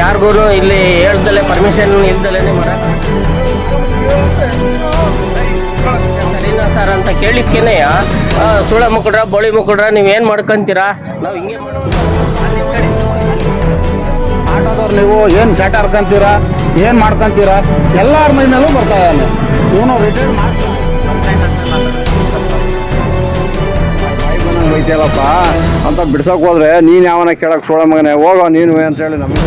ಯಾರಿಗೂ ಇಲ್ಲಿ ಹೇಳ್ದಲೆ ಪರ್ಮಿಷನ್ ಇಲ್ದಲೇ ಮರ ಸರಿನಾ ಸರ್ ಅಂತ ಕೇಳಿಕ್ಕೇನೆ ಸುಳ ಮುಕ್ಕಡ್ರ ಬೋಳಿ ಮುಕ್ಕಡ್ರ ನೀವೇನು ಮಾಡ್ಕೊಂತೀರಾ? ನಾವು ಹಿಂಗೆ ಮಾಡೋದು. ಆಟೋದವ್ರು ನೀವು ಏನು ಚಟ ಹರ್ಕೊಂತೀರಾ ಏನು ಮಾಡ್ಕೊಂತೀರಾ? ಎಲ್ಲರ ಮೈ ಮೇಲೂ ಬರ್ತಾ ಇದ್ದಾನೆ ಇವನು ರಿಟೈರ್ ಮಾಡ್ತಾರೆ ಅಂತ ಬಿಡ್ಸೋಕೆ ಹೋದ್ರೆ ನೀನು ಯಾವನ ಕೇಳಕ್ಕೆ ಸೋಳ ಮಗನೇ? ಹೋಗೋ ನೀನು ಅಂತ ಹೇಳಿ ನಮಗೆ.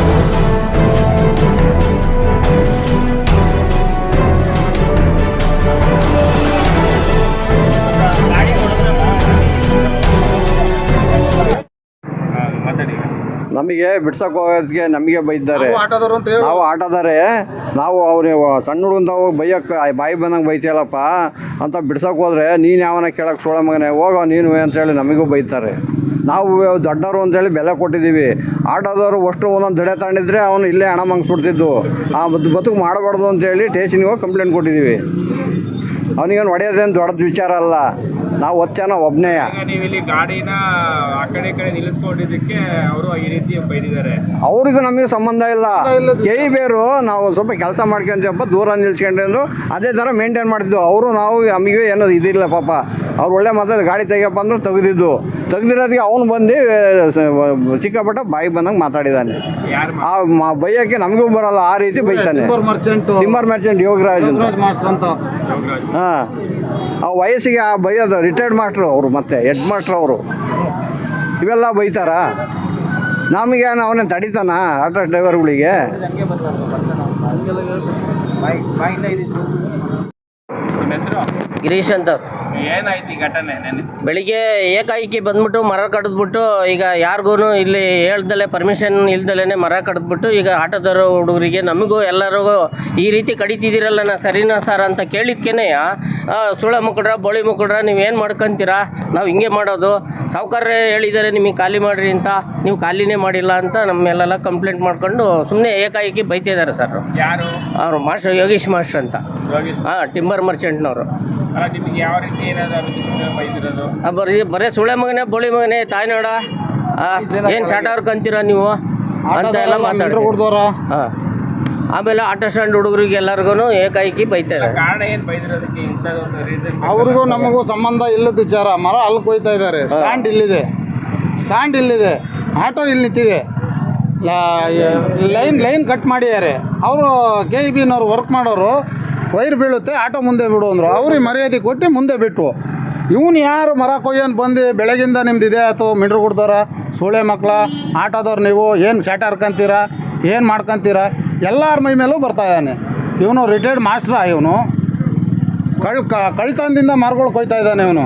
ನಮಗೆ ಬಿಡ್ಸಕ್ ಹೋಗೋದಕ್ಕೆ ನಮಗೆ ಬೈದ್ದಾರೆ ಆಟೋದವ್ರು ಅಂತ ಹೇಳಿ. ನಾವು ಆಟದಾರೆ. ನಾವು ಅವ್ರು ಸಣ್ಣ ಹುಡುಗಂತಾವು ಬೈಯಕ್ಕೆ ಬಾಯಿ ಬಂದಂಗೆ ಬೈತಿಯಲ್ಲಪ್ಪ ಅಂತ ಬಿಡ್ಸೋಕೆ ಹೋದ್ರೆ ನೀನು ಯಾವನ ಕೇಳಕ್ಕೆ ಸೋಳ ಮಗನೇ ಹೋಗೋ ನೀನು ಅಂತ ಹೇಳಿ ನಮಗೂ ಬೈತಾರೆ. ನಾವು ದೊಡ್ಡವರು ಅಂತೇಳಿ ಬೆಲೆ ಕೊಟ್ಟಿದ್ದೀವಿ. ಆಟೋದವರು ಅಷ್ಟು ಒಂದೊಂದು ದಡೆ ತಗೊಂಡಿದ್ರೆ ಅವನು ಇಲ್ಲೇ ಹಣ ಮಂಗಿಸ್ಬಿಡ್ತಿದ್ದು. ಆ ಬದು ಬದುಕು ಮಾಡಬಾರ್ದು ಅಂತೇಳಿ ಟೇಷನ್ಗೆ ಹೋಗಿ ಕಂಪ್ಲೇಂಟ್ ಕೊಟ್ಟಿದ್ದೀವಿ. ಅವನಿಗೇನು ಹೊಡೆಯೋದೇನು ದೊಡ್ಡದು ವಿಚಾರ ಅಲ್ಲ. ನಾವು ಒತ್ತೇನೋ ಒಬ್ಬನೇ ನೀವು ಇಲ್ಲಿ ಗಾಡಿನ ಆ ಕಡೆ ಈ ಕಡೆ ನಿಲ್ಲಿಸ್ಕೊಂಡಿದ್ದಕ್ಕೆ ಅವರು ಈ ರೀತಿ ಬೈದಿದ್ದಾರೆ. ಅವ್ರಿಗೂ ನಮಗೆ ಸಂಬಂಧ ಇಲ್ಲ. ಕೈ ಬೇರು ನಾವು ಸ್ವಲ್ಪ ಕೆಲಸ ಮಾಡ್ಕೊಂತೀವಪ್ಪ ದೂರ ನಿಲ್ಸ್ಕೊಂಡ್ರು ಅದೇ ಥರ ಮೇಂಟೈನ್ ಮಾಡ್ತಿದ್ವು. ಅವರು ನಾವು ನಮಗೆ ಏನೋ ಇದಿಲ್ಲ ಪಾಪ. ಅವ್ರು ಒಳ್ಳೆ ಮಾತಾಡಿ ಗಾಡಿ ತೆಗಿಯಪ್ಪ ಅಂದ್ರೆ ತೆಗೆದಿದ್ದು. ತೆಗ್ದಿರೋದಕ್ಕೆ ಅವನು ಬಂದು ಚಿಕ್ಕಪಟ್ಟ ಬಾಯಿ ಬಂದಂಗೆ ಮಾತಾಡಿದ್ದಾನೆ. ಯಾರು ಆ ಮ- ಬೈಯೋಕ್ಕೆ ನಮಗೂ ಬರಲ್ಲ. ಆ ರೀತಿ ಬೈತಾನೆ. ಟಿಂಬರ್ ಮರ್ಚೆಂಟ್ ಯೋಗರಾಜ್ ಮಾಸ್ಟರ್ ಅಂತ. ಹಾಂ. ಆ ವಯಸ್ಸಿಗೆ ಆ ಬೈಯೋದು ರಿಟೈರ್ಡ್ ಮಾಸ್ಟ್ರು ಅವರು ಮತ್ತೆ ಹೆಡ್ ಮಾಸ್ಟ್ರು ಅವರು. ಇವೆಲ್ಲ ಬೈತಾರಾ? ನಮಗೆ ಅವನೇ ತಡಿತಾನ ಆಟೋ ಡ್ರೈವರ್ಗಳಿಗೆ ನಿಮ್ಮ ಹೆಸರು? ಗಿರೀಶ್ ಅಂತ. ಏನಾಯ್ತು ಈ ಘಟನೆ? ಬೆಳಿಗ್ಗೆ ಏಕಾಏಕಿ ಬಂದ್ಬಿಟ್ಟು ಮರ ಕಡಿದ್ಬಿಟ್ಟು ಈಗ ಯಾರಿಗೂ ಇಲ್ಲಿ ಹೇಳ್ದಲೆ ಪರ್ಮಿಷನ್ ಇಲ್ದಲೇ ಮರ ಕಡಿದ್ಬಿಟ್ಟು ಈಗ ಆಟೋದವರು ಹುಡುಗರಿಗೆ ನಮಗೂ ಎಲ್ಲರಿಗೂ ಈ ರೀತಿ ಕಡಿತಿದ್ದೀರಲ್ಲ ನಾ ಸರಿನಾ ಸರ್ ಅಂತ ಕೇಳಿದ್ಕೇನೆ ಸುಳ ಮುಕ್ಕಡ್ರ ಬೋಳಿ ನೀವು ನೀವೇನು ಮಾಡ್ಕೊಂತೀರಾ? ನಾವು ಹಿಂಗೆ ಮಾಡೋದು. ಸಾವುಕಾರ್ರೆ ಹೇಳಿದ್ದಾರೆ ನಿಮಗೆ ಖಾಲಿ ಮಾಡಿರಿ ಅಂತ. ನೀವು ಖಾಲಿನೇ ಮಾಡಿಲ್ಲ ಅಂತ ನಮ್ಮೆಲ್ಲೆಲ್ಲ ಮೇಲೆಲ್ಲ ಕಂಪ್ಲೇಂಟ್ ಮಾಡ್ಕೊಂಡು ಸುಮ್ಮನೆ ಏಕಾಏಕಿ ಬೈತಿದ್ದಾರೆ ಸರ್ ಯಾರು? ಅವರು ಮಾಸ್ಟರ್ ಯೋಗೀಶ್ ಮಾಸ್ಟರ್ ಅಂತ. ಯೋಗೀಶ್ ಹಾಂ ಟಿಂಬರ್ ಮರ್ಚೆಂಟ್ನವರು ಬರೀ ನಿಮಗೆ ಯಾವ ರೀತಿ ಏನಾದ್ರು ಅಭಿವೃದ್ಧಿ ಬೈದಿರೋದು? ಆ ಬರೀ ಬರೇ ಸುಳೆ ಮಗನೇ ಬೋಳಿ ಮಗನೇ ತಾಯಿ ಏನು ಏನು ಶಾಟ ಕಂತೀರ ನೀವು? ಅಂತ ಎಲ್ಲ ಮಾತಾಡ್ತಾರೆ ಕುಡ್ದವ್ರ? ಹಾಂ. ಆಮೇಲೆ ಆಟೋ ಸ್ಟ್ಯಾಂಡ್ ಹುಡುಗರಿಗೆ ಎಲ್ಲರಿಗೂ ಏಕಾಏಕಿ ಬೈತಾರೆ. ಕಾರಣ ಏನು ಬೈದಿರೋದಕ್ಕೆ ಇಂಥದ್ದೊಂದು ರೀಸನ್ ಅವ್ರಿಗೂ ನಮಗೂ ಸಂಬಂಧ ಇಲ್ಲದ ವಿಚಾರ. ಮರ ಅಲ್ಲಿ ಕೊಯ್ತಾ ಇದ್ದಾರೆ. ಸ್ಟ್ಯಾಂಡ್ ಇಲ್ಲಿದೆ. ಸ್ಟ್ಯಾಂಡ್ ಇಲ್ಲಿದೆ. ಆಟೋ ಇಲ್ಲಿ ನಿಂತಿದೆ. ಲೈನ್ ಲೈನ್ ಕಟ್ ಮಾಡಿದ್ದಾರೆ. ಅವರು ಕೆ ಇ ಬಿನವ್ರು ವರ್ಕ್ ಮಾಡೋರು ವೈರ್ ಬೀಳುತ್ತೆ ಆಟೋ ಮುಂದೆ ಬಿಡು ಅಂದರು. ಅವ್ರಿಗೆ ಮರ್ಯಾದೆ ಕೊಟ್ಟು ಮುಂದೆ ಬಿಟ್ಟು ಇವನು ಯಾರು ಮರ ಕೊಯ್ಯನ್ ಬಂದು ಬೆಳಗಿಂದ ನಿಮ್ದು ಇದೆ ಆಯ್ತು ಮಿಡ್ರು ಕೊಡ್ತಾರ ಸೂಳೆ ಮಕ್ಕಳ ಆಟೋದವ್ರು ನೀವು ಏನು ಶಾಟ ಹರ್ಕೊಂತೀರಾ ಏನು ಮಾಡ್ಕೊಂತೀರಾ? ಎಲ್ಲರ ಮೈ ಮೇಲೂ ಬರ್ತಾ ಇದ್ದಾನೆ. ಇವನು ರಿಟೈರ್ಡ್ ಮಾಸ್ಟ್ರ ಇವನು. ಕಳ್ ಕ- ಕಳ್ತನದಿಂದ ಮರಗಳು ಕೊಯ್ತಾ ಇದ್ದಾನೆ ಇವನು.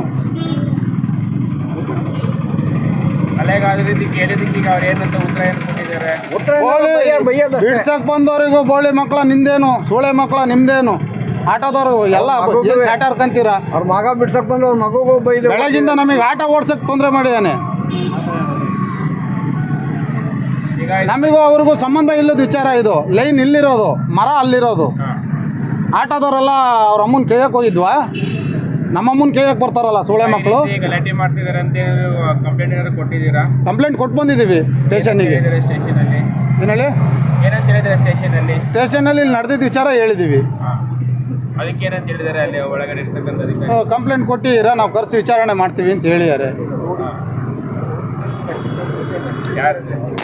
ಬಿಡ್ಸಕ್ ಬಂದವರಿಗೂ ಬೋಳಿ ಮಕ್ಕಳ ನಿಂದೇನು ಸೂಳೆ ಮಕ್ಕಳ ನಿಮ್ದೇನು? ಆಟೋದವರು ಎಲ್ಲ ಚಾಟ ಹರ್ಕೊಂತೀರಾ ಅವ್ರ ಮಗ ಬಿಡ್ಸಕ್ ಬಂದು ಅವ್ರ ಮಗುಗೂ ಬೈದು ಬೆಳಗಿಂದ ನಮಗೆ ಆಟ ಓಡ್ಸಕ್ ತೊಂದರೆ ಮಾಡಿದಾನೆ. ನಮಗೂ ಅವ್ರಿಗೂ ಸಂಬಂಧ ಇಲ್ಲದ ವಿಚಾರ ಇದು. ಲೈನ್ ಇಲ್ಲಿರೋದು ಮರ ಅಲ್ಲಿರೋದು. ಆಟೋದವರೆಲ್ಲ ಅವ್ರ ಅಮ್ಮನ ಕೈಯಕ್ಕೆ ಹೋಗಿದ್ವಾ? ನಮ್ಮ ಅಮ್ಮನ ಕೈಯಕ್ಕೆ ಬರ್ತಾರಲ್ಲ ಸೂಳೆ ಮಕ್ಕಳು? ಈಗ ಗಲಾಟೆ ಮಾಡ್ತಿದ್ದಾರೆ ಅಂತ ಕಂಪ್ಲೇಂಟ್ ಏನಾದ್ರು ಕೊಟ್ಟಿದ್ದೀರಾ? ಕಂಪ್ಲೇಂಟ್ ಕೊಟ್ಟು ಬಂದಿದ್ದೀವಿ ಸ್ಟೇಷನ್ನಿಗೆ ಸ್ಟೇಷನಲ್ಲಿ ಏನಂತ ಸ್ಟೇಷನಲ್ಲಿ ಸ್ಟೇಷನಲ್ಲಿ ಇಲ್ಲಿ ನಡೆದಿದ್ದ ವಿಚಾರ ಹೇಳಿದ್ದೀವಿ. ಅದಕ್ಕೆ ಏನಂತ ಹೇಳಿದ್ದಾರೆ ಅಲ್ಲಿ ಒಳಗಡೆ ಇರ್ತಕ್ಕಂಥ ಕಂಪ್ಲೇಂಟ್ ಕೊಟ್ಟಿದ್ದೀರಾ ನಾವು ಕರೆಸಿ ವಿಚಾರಣೆ ಮಾಡ್ತೀವಿ ಅಂತ ಹೇಳಿದ್ದಾರೆ. ಯಾರು?